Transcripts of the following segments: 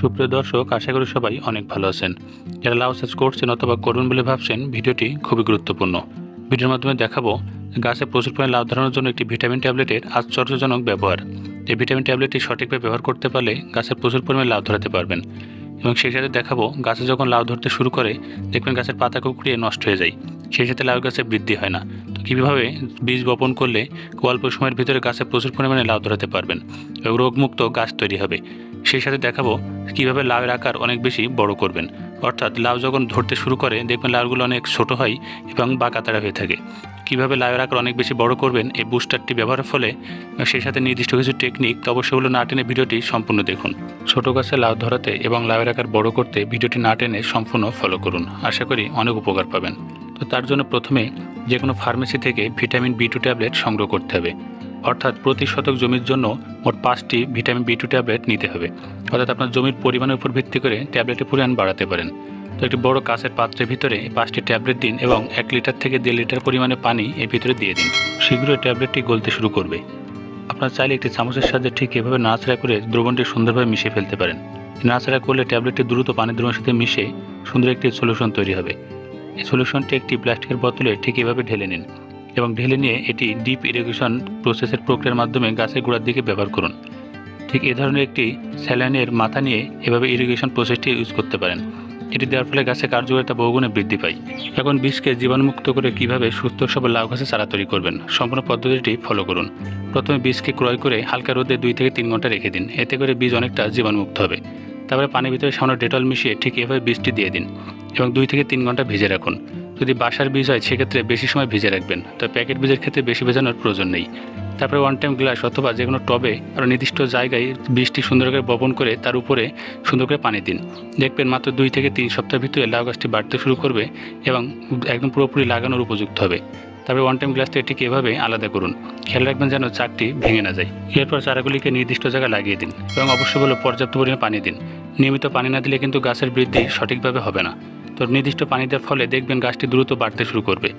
সুপ্রিয় দর্শক, আশা করি সবাই অনেক ভালো আছেন। যারা লাউ চাষ করছেন অথবা করবেন বলে ভাবছেন, ভিডিওটি খুবই গুরুত্বপূর্ণ। ভিডিওর মাধ্যমে দেখাবো, গাছে প্রচুর পরিমাণে লাভ ধরানোর জন্য একটি ভিটামিন ট্যাবলেটের আশ্চর্যজনক ব্যবহার। এই ভিটামিন ট্যাবলেটটি সঠিকভাবে ব্যবহার করতে পারলে গাছে প্রচুর পরিমাণে লাভ ধরাতে পারবেন। এবং সেই সাথে দেখাবো, গাছে যখন লাউ ধরতে শুরু করে, দেখবেন গাছের পাতা কুকড়িয়ে নষ্ট হয়ে যায়। সেই সাথে লাউ গাছে বৃদ্ধি হয় না। কীভাবে বীজ বপন করলে অল্প সময়ের ভিতরে গাছে প্রচুর পরিমাণে লাউ ধরাতে পারবেন। এবং রোগমুক্ত গাছ তৈরি হবে। সেই সাথে দেখাবো কীভাবে লাউয়ের আকার অনেক বেশি বড় করবেন। অর্থাৎ লাউ যখন ধরতে শুরু করে, দেখবেন লাউগুলো অনেক ছোট হয় এবং বাঁকাতাড়া হয়ে থাকে। কীভাবে লাউয়ের আকার অনেক বেশি বড় করবেন এই বুস্টারটি ব্যবহারের ফলে, সেই সাথে নির্দিষ্ট কিছু টেকনিক তো অবশ্যই হলো না টেনে ভিডিওটি সম্পূর্ণ দেখুন। ছোট গাছে লাউ ধরাতে এবং লাউয়ের আকার বড় করতে ভিডিওটি না টেনে সম্পূর্ণ ফলো করুন। আশা করি অনেক উপকার পাবেন। তো তার জন্য প্রথমে যে কোনো ফার্মেসি থেকে ভিটামিন বি টু ট্যাবলেট সংগ্রহ করতে হবে। অর্থাৎ প্রতি শতক জমির জন্য মোট পাঁচটি ভিটামিন বি টু ট্যাবলেট নিতে হবে। অর্থাৎ আপনার জমির পরিমাণের উপর ভিত্তি করে ট্যাবলেটের পরিমাণ বাড়াতে পারেন। তো একটি বড় কাঁচের পাত্রের ভিতরে পাঁচটি ট্যাবলেট দিন এবং এক লিটার থেকে দেড় লিটার পরিমাণে পানি এর ভিতরে দিয়ে দিন। শীঘ্রই ট্যাবলেটটি গলতে শুরু করবে। আপনার চাইলে একটি চামচের সাহায্যে ঠিক এভাবে নাড়াচাড়া করে দ্রবণটি সুন্দরভাবে মিশিয়ে ফেলতে পারেন। নাড়াচাড়া করলে ট্যাবলেটটি দ্রুত পানির দ্রবণের সাথে মিশে সুন্দর একটি সলিউশন তৈরি হবে। সলিউশনটি একটি প্লাস্টিকের বোতলে ঠিক এভাবে ঢেলে নিন এবং ঢেলে নিয়ে এটি ডিপ ইরিগেশন প্রসেসের প্রক্রিয়ার মাধ্যমে গাছের গোড়ার দিকে ব্যবহার করুন। ঠিক এ ধরনের একটি স্যালাইনের মাথা নিয়ে এভাবে ইরিগেশন প্রসেসটি ইউজ করতে পারেন। এটি দেওয়ার ফলে গাছের কার্যকারিতা বহুগুণে বৃদ্ধি পায়। এখন বীজকে জীবাণুমুক্ত করে কীভাবে সুস্থ সবল লাউ গাছে চারা তৈরি করবেন সম্পূর্ণ পদ্ধতিটি ফলো করুন। প্রথমে বীজকে ক্রয় করে হালকা রোদে দুই থেকে তিন ঘণ্টা রেখে দিন। এতে করে বীজ অনেকটা জীবাণুমুক্ত হবে। তারপরে পানির ভিতরে সামান্য ডেটল মিশিয়ে ঠিক এভাবে বীজটি দিয়ে দিন। এবং দুই থেকে তিন ঘণ্টা ভিজে রাখুন। যদি বাসার বীজ হয়, সেক্ষেত্রে বেশি সময় ভিজে রাখবেন। তো প্যাকেট বীজের ক্ষেত্রে বেশি ভেজানোর প্রয়োজন নেই। তারপরে ওয়ান টাইম গ্লাস অথবা যে কোনো টবে আরও নির্দিষ্ট জায়গায় বীজটি সুন্দর করে বপন করে তার উপরে সুন্দর করে পানি দিন। দেখবেন মাত্র দুই থেকে তিন সপ্তাহের ভিতরে লাউ গাছটি বাড়তে শুরু করবে এবং একদম পুরোপুরি লাগানোর উপযুক্ত হবে। তারপরে ওয়ান টাইম গ্লাস থেকে ঠিক এভাবে আলাদা করুন। খেয়াল রাখবেন যেন চারটি ভেঙে না যায়। এরপর চারাগুলিকে নির্দিষ্ট জায়গায় লাগিয়ে দিন এবং অবশ্যই বলে পর্যাপ্ত পরিমাণে পানি দিন। নিয়মিত পানি না দিলে কিন্তু গাছের বৃদ্ধি সঠিকভাবে হবে না। তো নির্দিষ্ট পানি দেওয়ার ফলে দেখবেন গাছটি দ্রুত বাড়তে শুরু করবে।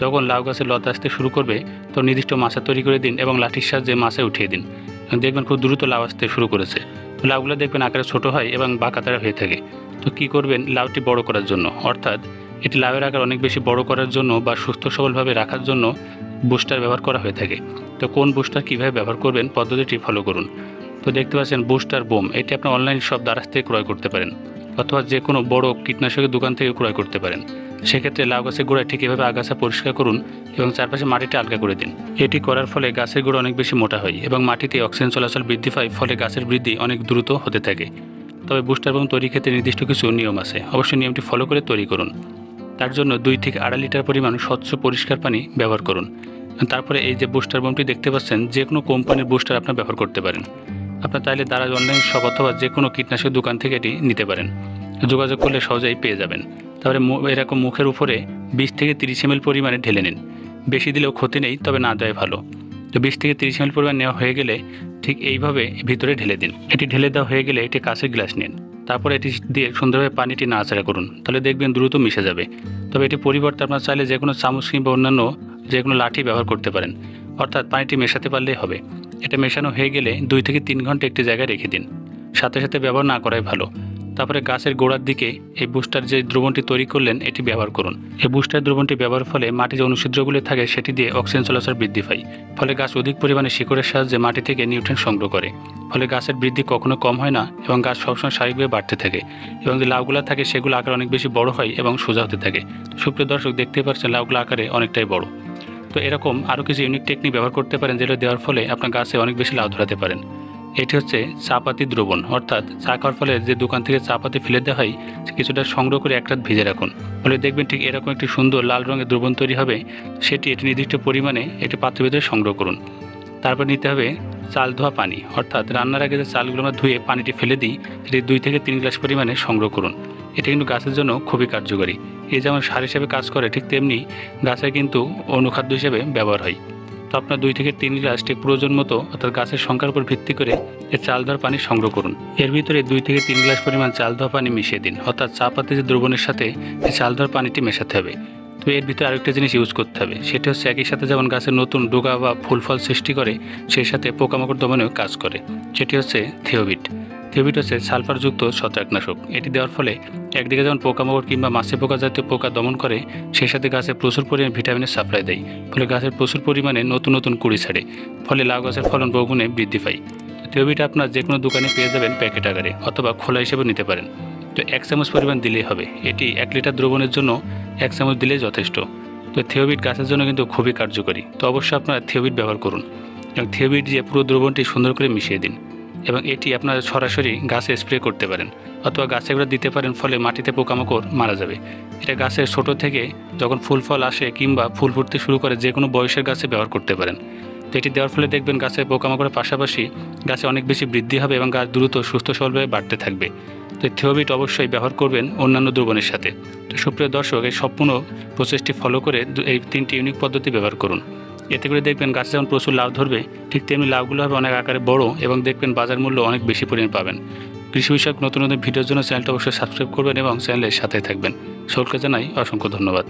যখন লাউ গাছের লতা আসতে শুরু করবে, তো নির্দিষ্ট মাছা তৈরি করে দিন এবং লাঠির সাহায্যে মাছে উঠিয়ে দিন। দেখবেন খুব দ্রুত লাউ আসতে শুরু করেছে। তো লাউগুলো দেখবেন আকারে ছোট হয় এবং বাঁকাতারা হয়ে থাকে। তো কি করবেন? লাউটি বড় করার জন্য। অর্থাৎ এটি লাউয়ের আকার অনেক বেশি বড় করার জন্য বা সুস্থ সবলভাবে রাখার জন্য বুস্টার ব্যবহার করা হয়ে থাকে। তো কোন বুস্টার কীভাবে ব্যবহার করবেন? পদ্ধতিটি ফলো করুন। তো দেখতে পাচ্ছেন বুস্টার বোম। এটি আপনি অনলাইন সব দ্বারাজ থেকে ক্রয় করতে পারেন। অথবা যে কোনো বড় কীটনাশকের দোকান থেকে ক্রয় করতে পারেন। সেক্ষেত্রে লাউ গাছের গোড়ায় ঠিক এভাবে আগাছা পরিষ্কার করুন এবং চারপাশে মাটিটা আলগা করে দিন। এটি করার ফলে গাছের গোড়া অনেক বেশি মোটা হয় এবং মাটিতে অক্সিজেন চলাচল বৃদ্ধি পায়, ফলে গাছের বৃদ্ধি অনেক দ্রুত হতে থাকে। তবে বুস্টার এবং তৈরি ক্ষেত্রে নির্দিষ্ট কিছু নিয়ম আছে। অবশ্যই নিয়মটি ফলো করে তৈরি করুন। তার জন্য দুই থেকে আড়াই লিটার পরিমাণ স্বচ্ছ পরিষ্কার পানি ব্যবহার করুন। তারপরে এই যে বুস্টার বোমটি দেখতে পাচ্ছেন, যে কোনো কোম্পানির বুস্টার আপনার ব্যবহার করতে পারেন। আপনার চাইলে দারাজ অনলাইন শপ অথবা যে কোনো কীটনাশক দোকান থেকে এটি নিতে পারেন। যোগাযোগ করলে সহজেই পেয়ে যাবেন। মু- এরকম মুখের উপরে বিশ থেকে তিরিশ এম পরিমাণে ঢেলে নিন। বেশি দিলেও ক্ষতি নেই, তবে না দেয় ভালো। তো বিশ থেকে তিরিশ এম পরিমাণ নেওয়া হয়ে গেলে ঠিক এইভাবে ভিতরে ঢেলে দিন। এটি ঢেলে দেওয়া হয়ে গেলে এটি কাঁচের গ্লাস নিন। তারপরে এটি দিয়ে সুন্দরভাবে পানিটি নাড়াচাড়া করুন। তাহলে দেখবেন দ্রুত মিশে যাবে। তবে এটি পরিবর্তে আপনার চাইলে যে কোনো চামচ কিংবা অন্যান্য যে কোনো লাঠি ব্যবহার করতে পারেন। অর্থাৎ পানিটি মেশাতে পারলেই হবে। এটা মেশানো হয়ে গেলে দুই থেকে তিন ঘণ্টা একটি জায়গায় রেখে দিন। সাথে সাথে ব্যবহার না করাই ভালো। তারপরে গাছের গোড়ার দিকে এই বুস্টার যে দ্রবণটি তৈরি করলেন, এটি ব্যবহার করুন। এই বুস্টার দ্রবণটি ব্যবহারের ফলে মাটি যে অনুছিদ্রগুলি থাকে, সেটি দিয়ে অক্সিজেন চলাচল বৃদ্ধি পায়। ফলে গাছ অধিক পরিমাণে শিকড়ের সাহায্যে মাটি থেকে নিউট্রেন সংগ্রহ করে। ফলে গাছের বৃদ্ধি কখনো কম হয় না এবং গাছ সবসময় স্বাভাবিকভাবে বাড়তে থাকে এবং যে লাউগুলা থাকে, সেগুলো আকার অনেক বেশি বড় হয় এবং সোজা হতে থাকে। সুপ্রিয় দর্শক, দেখতেই পাচ্ছেন লাউগুলো আকারে অনেকটাই বড়। তো এরকম আরও কিছু ইউনিক টেকনিক ব্যবহার করতে পারেন যেটা দেওয়ার ফলে আপনার গাছে অনেক বেশি লাভ ধরাতে পারেন। এটি হচ্ছে চাপাতি দ্রবণ, অর্থাৎ চা খাওয়ার ফলে যে দোকান থেকে চা পাতি ফেলে দেওয়া হয় কিছুটা সংগ্রহ করে এক রাত ভিজে রাখুন। ফলে দেখবেন ঠিক এরকম একটি সুন্দর লাল রঙের দ্রবণ তৈরি হবে, সেটি একটি নির্দিষ্ট পরিমাণে একটি পাত্রের ভিতরে সংগ্রহ করুন। তারপর নিতে হবে চাল ধোয়া পানি, অর্থাৎ রান্নার আগে যে চালগুলো আমরা ধুয়ে পানিটি ফেলে দিই, সেটি দুই থেকে তিন গ্লাস পরিমাণে সংগ্রহ করুন। এটা কিন্তু গাছের জন্য খুবই কার্যকরী। এই যেমন সার হিসেবে কাজ করে, ঠিক তেমনি গাছে কিন্তু অনুখাদ্য হিসেবে ব্যবহার হয়। তো আপনার দুই থেকে তিন গ্লাস ঠিক প্রয়োজন মতো অর্থাৎ গাছের সংখ্যার উপর ভিত্তি করে এর চাল ধোয়ার পানি সংগ্রহ করুন। এর ভিতরে দুই থেকে তিন গ্লাস পরিমাণ চাল ধোয়া পানি মিশিয়ে দিন। অর্থাৎ চা পাতি যে দ্রবণের সাথে এই চাল ধোয়ার পানিটি মেশাতে হবে। তো এর ভিতরে আরেকটা জিনিস ইউজ করতে হবে, সেটা হচ্ছে একই সাথে যেমন গাছের নতুন ডোগা বা ফুল ফল সৃষ্টি করে, সেই সাথে পোকামাকড় দমনেও কাজ করে। সেটি হচ্ছে থিওবিট। হচ্ছে সালফারযুক্ত ছত্রাকনাশক। এটি দেওয়ার ফলে একদিকে যেমন পোকামাকড় কিংবা মাছি পোকা জাতীয় পোকা দমন করে, সেই সাথে গাছে প্রচুর পরিমাণে ভিটামিনের সাপ্লাই দেয়, ফলে গাছের প্রচুর পরিমাণে নতুন নতুন কুড়ি ছাড়ে, ফলে লাউ গাছের ফলন বহুগুণে বৃদ্ধি পায়। থিওবিট আপনার যে কোনো দোকানে পেয়ে যাবেন প্যাকেট আকারে, অথবা খোলা হিসেবে নিতে পারেন। তো এক চামচ পরিমাণ দিলেই হবে, এটি এক লিটার দ্রবণের জন্য এক চামচ দিলেই যথেষ্ট। তো থিওবিট গাছের জন্য কিন্তু খুবই কার্যকরী, তো অবশ্যই আপনারা থিওবিট ব্যবহার করুন। এবং থিওবিট দিয়ে পুরো দ্রবণটি সুন্দর করে মিশিয়ে দিন। এবং এটি আপনারা সরাসরি গাছে স্প্রে করতে পারেন অথবা গাছে এগুলো দিতে পারেন ফলে মাটিতে পোকামাকড় মারা যাবে। এটা গাছের ছোট থেকে যখন ফুল ফল আসে কিংবা ফুল ফুটতে শুরু করে যে কোনো বয়সের গাছে ব্যবহার করতে পারেন। তো এটি দেওয়ার ফলে দেখবেন গাছে পোকামাকড়ের পাশাপাশি গাছে অনেক বেশি বৃদ্ধি হবে এবং গাছ দ্রুত সুস্থ সবলভাবে বাড়তে থাকবে। তো থিওবিট অবশ্যই ব্যবহার করবেন অন্যান্য দ্রবণের সাথে। তো সুপ্রিয় দর্শক, এই সম্পূর্ণ প্রসেসটি ফলো করে এই তিনটি ইউনিক পদ্ধতি ব্যবহার করুন। এতে করে দেখবেন গাছে যেমন প্রচুর লাভ ধরবে, ঠিক তেমনি লাভগুলো হবে অনেক আকারে বড় এবং দেখবেন বাজার মূল্য অনেক বেশি পরিমাণ পাবেন। কৃষি বিষয়ক নতুন নতুন ভিডিওর জন্য চ্যানেলটা অবশ্যই সাবস্ক্রাইব করবেন এবং চ্যানেলের সাথে থাকবেন। সকলকে জানাই অসংখ্য ধন্যবাদ।